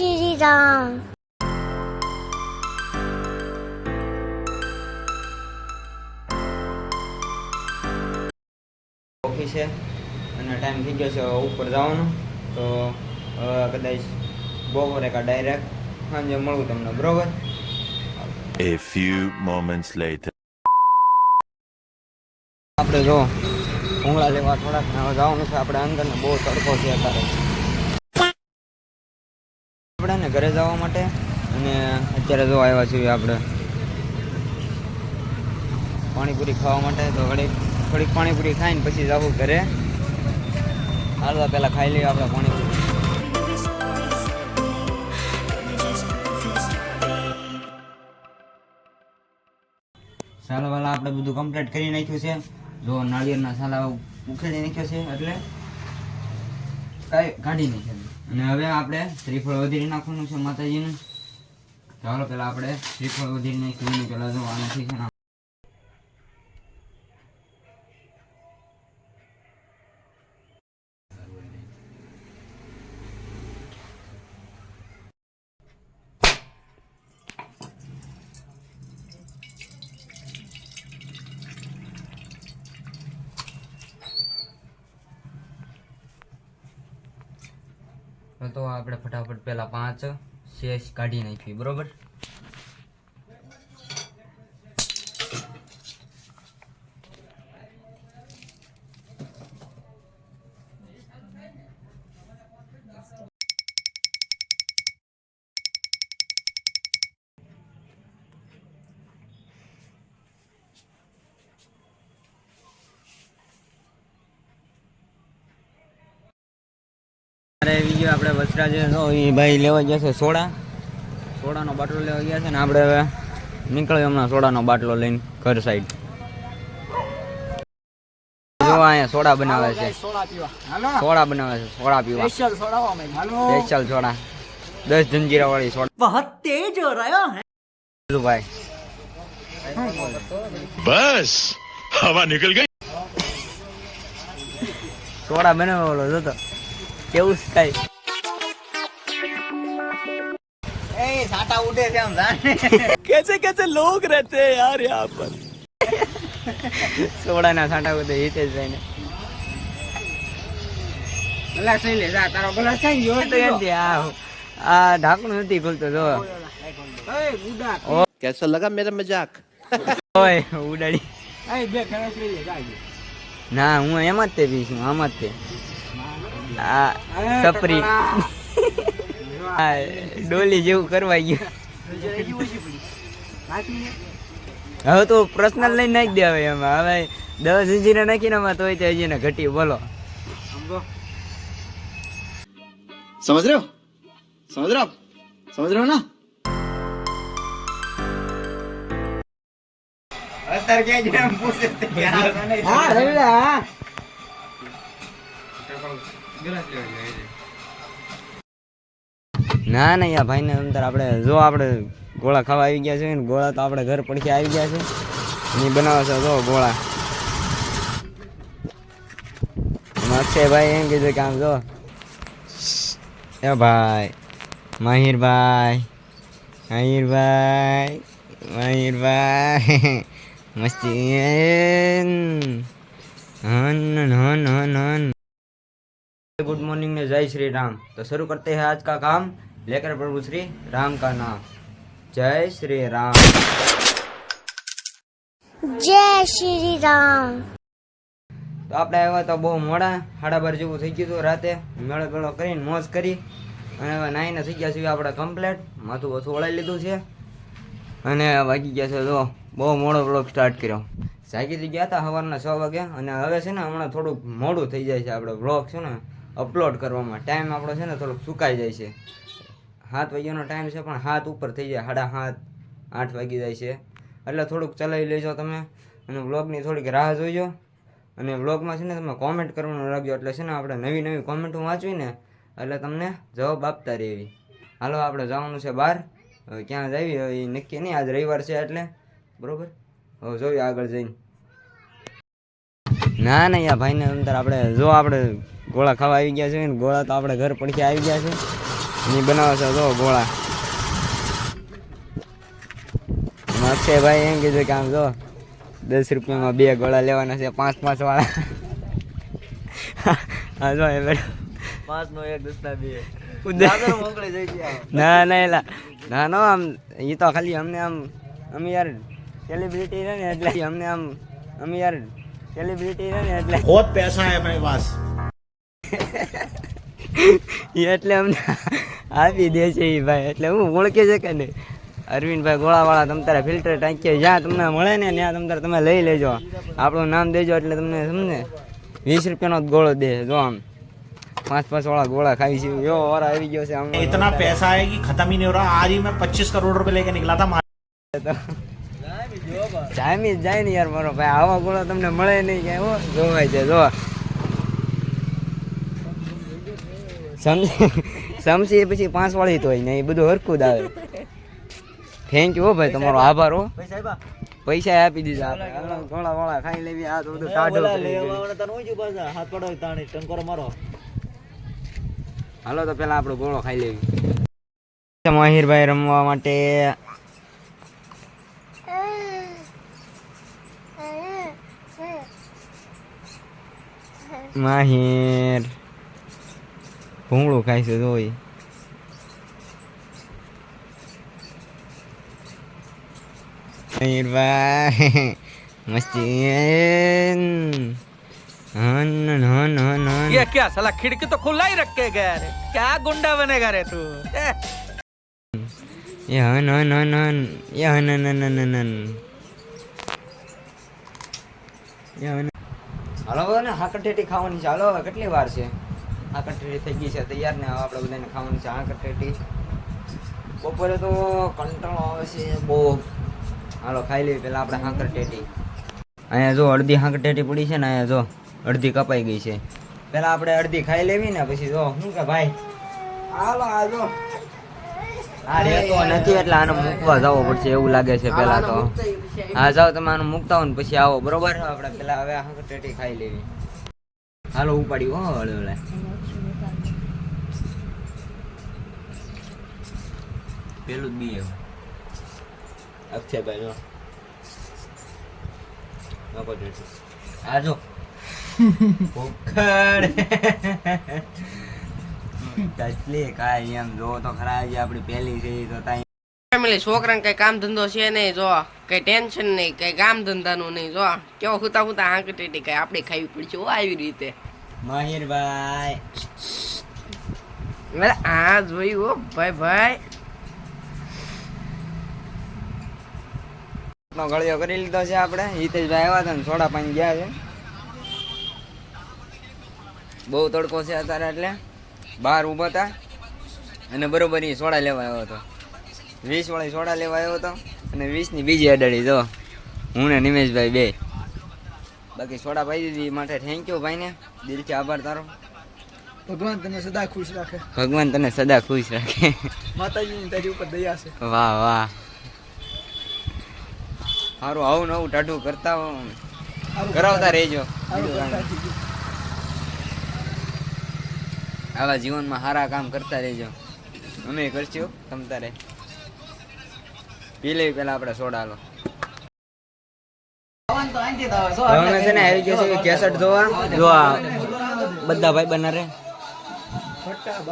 જય શ્રી રામ ઓફિસે અને ટાઈમ થઈ ગયો છે ઉપર જવાનો. તો હવે કદાચ બપોરે કા ડાયરેક્ટ સાંજે મળું તમને બરોબર? A few moments later. આપણે જો ભૂંગળા લેવા થોડાક ને હવે જવાનું છે. આપણે અંદર ને બહુ તડકો છે અત્યારે. આપણે ઘરે જવા માટે અને અત્યારે જો આવ્યા છીએ આપણે પાણીપુરી ખાવા માટે, તો ઘડીક, થોડીક પાણીપુરી ખાઈને પછી જવું ઘરે. હાલવા પહેલાં ખાઈ લઈએ આપણે પાણીપુરી. સાલાવાલા આપણે બધું કમ્પ્લીટ કરી નાખ્યું છે. જો નાળિયેરના સાલા ઉખેડી નાખ્યો છે એટલે કાંઈ કાઢી નાખ્યા. અને હવે આપણે શ્રીફળ વધીરી નાખવાનું છે માતાજીનું. ચાલો, પહેલાં આપણે શ્રીફળ વધેરી નાખીને પહેલાં જો આનાથી છે તો આપણે ફટાફટ પહેલાં પાંચ શેષ કાઢી નાખીએ બરોબર? અત્યારે આવી આપણે વસરા જે ભાઈ લેવા ગયા છે સોડા. સોડાનો બાટલો લેવા ગયા છે ને આપણે હવે નીકળ્યો હમણાં સોડાનો બાટલો લઈને ઘર સાઈડ સોડા બનાવે છે. દસ જંજીરા વાળી સોડા બસ સોડા બનાવો ઓલો જતો કેવું થાય એ સાટા ઉડે છે આમ જાણે कैसे कैसे लोग रहते हैं यार यहाँ पर સોડાના સાટા ઉડે હિતે જ જાય ને ગ્લાસ લઈ લે જા તારો ગ્લાસ કઈ ગયો તો એમથી આ આ ઢાંકણું નથી ખુલતું જો ઓ कैसा लगा मेरा मजाक ઓય ઉડાડી એ બે ગ્લાસ લઈ લે જાય ના હું એમ જ તે પીશું આમ જ તે સપરી. ડોલી જેવું કરવા ગયું. હવે તો પર્સનલ લઈને નાખી દે હવે એમાં. હવે દસ ઇંચીને નાખીને આમાં તો હજી ને ઘટી બોલો. સમજ? રહ્યો સમજ રહ્યો સમજ રહ્યો ના અત્યારે ક્યાં પૂછે હા રવિલા ના ના, યા ભાઈને અંદર આપણે જો આપણે ગોળા ખાવા આવી ગયા છે ગોળા તો આપણે ઘર પડખે આવી ગયા છે. એની બનાવે છે, જો ગોળા. અક્ષયભાઈ એમ કીધું કે આમ જો. એ ભાઈ માહિરભાઈ માહિરભાઈ માહિરભાઈ મસ્તી હન હન હન હન. गुड मॉर्निंग में जय श्री राम तो शुरू करते हैं आज का काम लेकर प्रभु श्री राम का नाम जय श्री राम જય શ્રી રામ તો આપણે આવ્યા તો બહુ મોડા સાડા બાર જેવું થઈ ગયું હતું રાતે મેળો બેળો કરીને મોજ કરી અને હવે નાઈને થઈ ગયા છીએ આપણે કમ્પ્લેટ માથું બધું ઓળાઈ લીધું છે અને વાગી ગયા છે જો બહુ મોડો બ્લોગ સ્ટાર્ટ કર્યો જાગી થઈ ગયા હતા સવારના છ વાગે અને હવે છે ને હમણાં થોડુંક મોડું થઈ જાય છે આપણે બ્લોગ છે ને અપલોડ કરવામાં ટાઈમ આપણો છે ને થોડોક સુકાઈ જાય છે. સાત વાગ્યાનો ટાઈમ છે, પણ હાથ ઉપર થઈ જાય. સાડા સાત આઠ વાગી જાય છે. એટલે થોડુંક ચલાવી લેજો તમે અને વ્લોગની થોડીક રાહ જોઈજો અને વ્લોગમાં છે ને તમે કોમેન્ટ કરવાનું રાખજો એટલે છે ને આપણે નવી નવી કોમેન્ટો વાંચવી ને, એટલે તમને જવાબ આપતા રહેવી હાલો, આપણે જવાનું છે બહાર. ક્યાં જઈએ એ નક્કી નહીં. આજ રવિવાર છે એટલે. બરાબર? હવે જોઈએ આગળ જઈને. ના ના યા ભાઈને અંદર આપણે જો આપણે ગોળા ખાવા આવી ગયા છે ને ગોળા તો આપણે ઘર પડખે આવી ગયા છે. એની બનાવે છે જો ગોળા. અક્ષયભાઈ એમ કીધું કે આમ જો દસ રૂપિયામાં બે ગોળા લેવાના છે પાંચ પાંચ વાળા. હા જો એ બેઠો. પાંચ નો એક દસ ના બે ના ના એલા. ના ના આમ એ તો ખાલી અમને આમ અમે યાર સેલિબ્રિટી ને એટલે અમને આમ અમે યાર સેલિબ્રિટી ને એટલે. બહુત પૈસા હે મારી પાસ એટલે અમને આપી દે છે એ ભાઈ. એટલે હું ઓળખે છે કે નહીં? અરવિંદભાઈ ગોળાવાળા તમ તારા ફિલ્ટર ટાંકીએ જ્યાં તમને મળે ને ત્યાં તમ તારે તમે લઈ લેજો. આપણું નામ દેજો એટલે તમને સમજે વીસ રૂપિયાનો જ ગોળો દે જો આમ. પાંચ પાંચ વાળા ગોળા ખાઈ છે. યો ઓર આવી ગયો છે એટલા પૈસા હે કે ખતમ હી નહીં હો મેં પચીસ કરોડ રૂપિયા લેકે નીકળા થા જામી જાય ને યાર મારો ભાઈ. આવા ગોળા તમને મળે નહીં કે એવો જોવાય છે જો સમસી પછી પાંચ વાળી તો ને એ બધું હરખું જ આવે. થેન્ક યુ હો ભાઈ તમારો આભાર હો. પૈસા આપી દીધા ગોળા વોળા ખાઈ લેવી આ તો બધું હું પાછા. હાથ પડો તાણી ટંકોરો મારો. હાલો તો પેલા આપણો ગોળો ખાઈ લેવી. મહિરભાઈ રમવા માટે માહિર ભૂંગળું ખાય છે જોઈ માહિરભાઈ મસ્તી હન હન હન હન હન ये क्या साला खिड़की तो खुला ही रख के गया रे क्या गुंडा बनेगा रे तू ए? એ હન હન હન હન એ હન હન હન હન હન હન એ હન હાલો હવે ને હાકરટેટી ખાવાની છે. હાલો હવે કેટલી વાર છે? હાકટેટી થઈ ગઈ છે તૈયાર ને, હવે આપણે બધાને ખાવાની છે હાકટેટી બપોરે તો કંટાળો આવે છે બહુ. હાલો, ખાઈ લેવી પહેલાં આપણે હાંકરટેટી અહીંયા જો અડધી હાકરટેટી પડી છે ને, અહીંયા જો અડધી કપાઈ ગઈ છે. પહેલાં આપણે અડધી ખાઈ લેવી ને, પછી જો, શું કે ભાઈ? હાલો, આ જો. નથી એટલે આને મૂકવા જવો પડશે એવું લાગે છે પેલા તો. હા જાઓ તમે આને મૂકતા હો ને પછી આવો બરોબર? આપણે પેલા હવે ટેટી ખાઈ લેવી. હાલો ઉપાડી હો હળે હળે પેલું જ બી એવું અક્ષયભાઈ જો નાખો ટેટી. આ ભૂખડ. કેટલી કાંઈ એમ જો તો ખરા જે આપણી પહેલી છે તો તાઈ ફેમિલી છોકરાને કઈ કામ ધંધો છે નહીં જો. કઈ ટેન્શન નહીં કઈ કામ ધંધાનું નહીં જો. કેવો હુતા હુતા હાંકટી કઈ આપણે ખાવી પડશે હો આવી રીતે. મહિરભાઈ. અરે આ જોયું ઓ ભાઈ ભાઈ. નો ગળિયો કરી લીધો છે આપણે. હિતેશભાઈ આવ્યા હતા ને સોડા પાણી ગયા છે. બહુ તડકો છે અત્યારે એટલે. બહાર ઊભા હતા. અને બરોબર એ સોડા લેવા આવ્યો હતો. વીસ વાળી સોડા લેવા આવ્યો હતો અને વીસની બીજી અડાડી જો. હું ને નિમેશભાઈ બે. બાકી સોડા પાઈ દીધી માટે થેન્ક યુ ભાઈને. દિલથી આભાર તારો. ભગવાન તને સદા ખુશ રાખે. ભગવાન તને સદા ખુશ રાખે. માતાજીની તારી ઉપર દયા છે. વાહ વાહ. સારું આવું નવું ટાઢું કરતા કરાવતા રહેજો બીજું કાંઈ નહીં. આવા જીવનમાં સારા કામ કરતા રહેજો. અમે કરશું તમતા રહે પી લેવી પેલા આપણે સોડા લો છે ને આવી ગયો છે કેસેટ જોવા? જોવા બધા ભાઈ બના રે.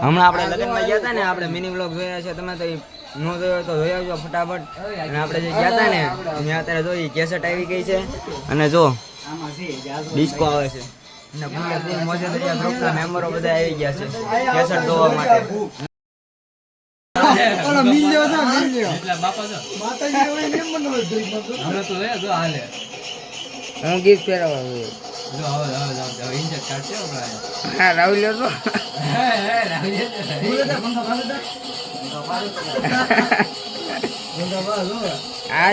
હમણાં આપણે લગ્નમાં ગયા હતા ને, આપણે મિની બ્લોગ જોયા છે. તમે તો નો જોયો તો જોઈ આવજો ફટાફટ. અને આપણે જે ગયા હતા ને, ત્યાં અત્યારે જો કેસેટ આવી ગઈ છે. અને જો ડિસ્કો આવે છે. અને ફૂલે ફૂલ મોજે દરિયા ગ્રુપના મેમ્બરો બધા આવી ગયા છે. કેસર ધોવા માટે. હું ગીત પહેરાવા હા રાહુલ તો. આ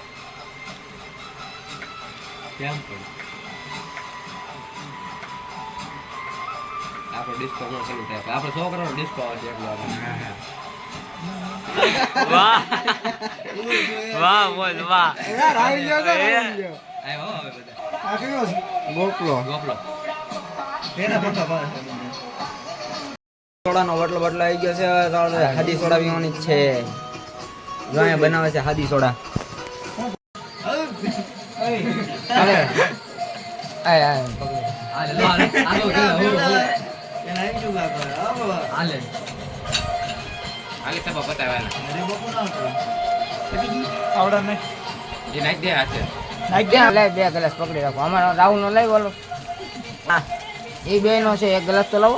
તે કે આ તો નહીં. હા રવિલા હા આપણો ડિસ્કો નો ચાલુ થાય. આપણે છોકરાનો ડિસ્કો આવે છે એકલો વાહ. વાહ બોલ વાહ. યાર આવી ગયો છે આવી આવ્યો હવે બધા. આ કયો છે? ગોપલો ગોપલો તેના ફોટા પાડે સોડાનો બટલો બટલો આવી ગયો છે હવે ચાલો હાદી સોડા પીવાની છે. જો અહીંયા બનાવે છે હાદી સોડા. આય, આય, પકડો. હાલે, હાલે. હાલો, હાલો, હાલો, હાલો. હાલે. તપા પતાવે, હાલે. અરે બાપુ ના આવડે નહીં. એ નાખી દે હાથે. નાખ દે. લે બે ગ્લાસ પકડી રાખો. અમારો રાહુલ નો લઈ બોલો. હા. એ બે નો છે એક ગ્લાસ તો લાવો.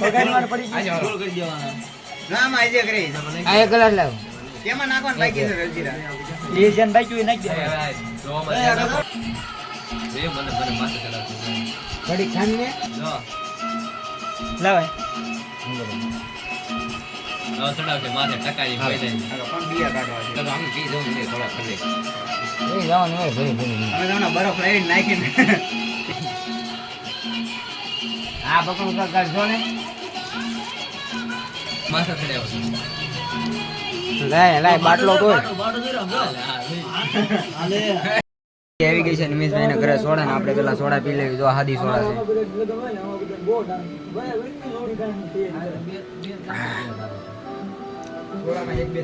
બગાડવાનું પડી ગયું આ એક ગ્લાસ લાવો. એ જેન બાકી હોય નાખ દે ઘડી ખાન ને લાવાય એ જવાનું હોય અમે તમને બરફ લઈને નાખીને. આ પકડું તો જો ને. માથા ચડ્યા ઘરે સોડા ને આપણે પેલા સોડા પી લેવી જો હાદી સોડા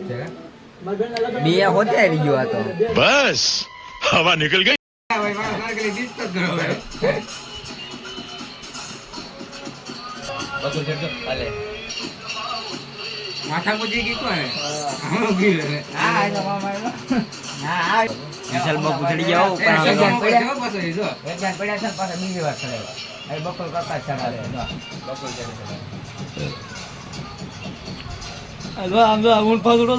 છે. બે હોતે આવી ગયો આ તો. બસ હવા નીકળ ગઈ. બકુલ ચડજો માથા ચડી ગયા હો, પણ હવે એકદમ પડ્યા. એકદમ પડ્યા છે ને પાછા બીજી વાર ચડાવ્યા. હવે બકુલ કાકા ચડાવે. બકુલ ચડે છે. જો આમ ઉડો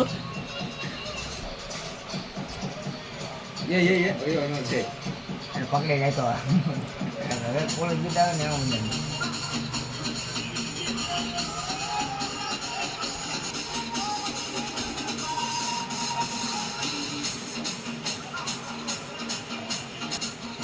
અને પકડી જાય તો હવે પોલીસ બીજા આવે ને એવું નહીં.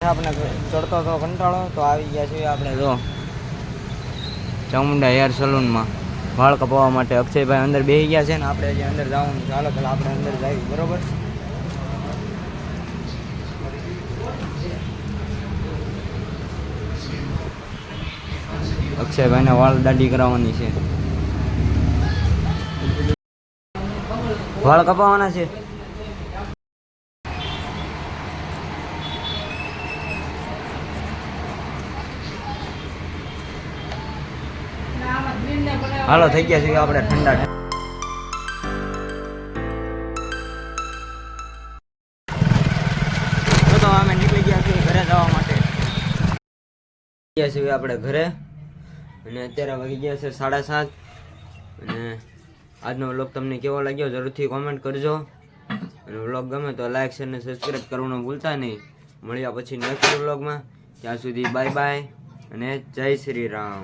આપણે ચડતો તો કંટાળો, તો આવી ગયા છીએ આપણે જો ચામુંડા હેર સલૂનમાં વાળ કપાવવા માટે અક્ષયભાઈ અંદર બેસી ગયા છે ને આપણે હજી અંદર જવાનું. ચાલો પેલા આપણે અંદર જઈએ, બરોબર અક્ષયભાઈને વાળ દાઢી કરાવવાની છે. વાળ કપાવવાના છે. હાલો, થઈ ગયા છીએ આપણે ઠંડા તો અમે નીકળી ગયા છીએ ઘરે જવા માટે. ગયા છીએ આપણે ઘરે. અને અત્યારે વાગી ગયા છે સાડા સાત. અને આજનો વ્લોગ તમને કેવો લાગ્યો જરૂરથી કોમેન્ટ કરજો. અને વ્લોગ ગમે તો લાઈક શેર અને સબસ્ક્રાઈબ કરવાનું ભૂલતા નહીં. મળ્યા પછી નેક્સ્ટ વ્લોગમાં ત્યાં સુધી બાય બાય અને જય શ્રી રામ.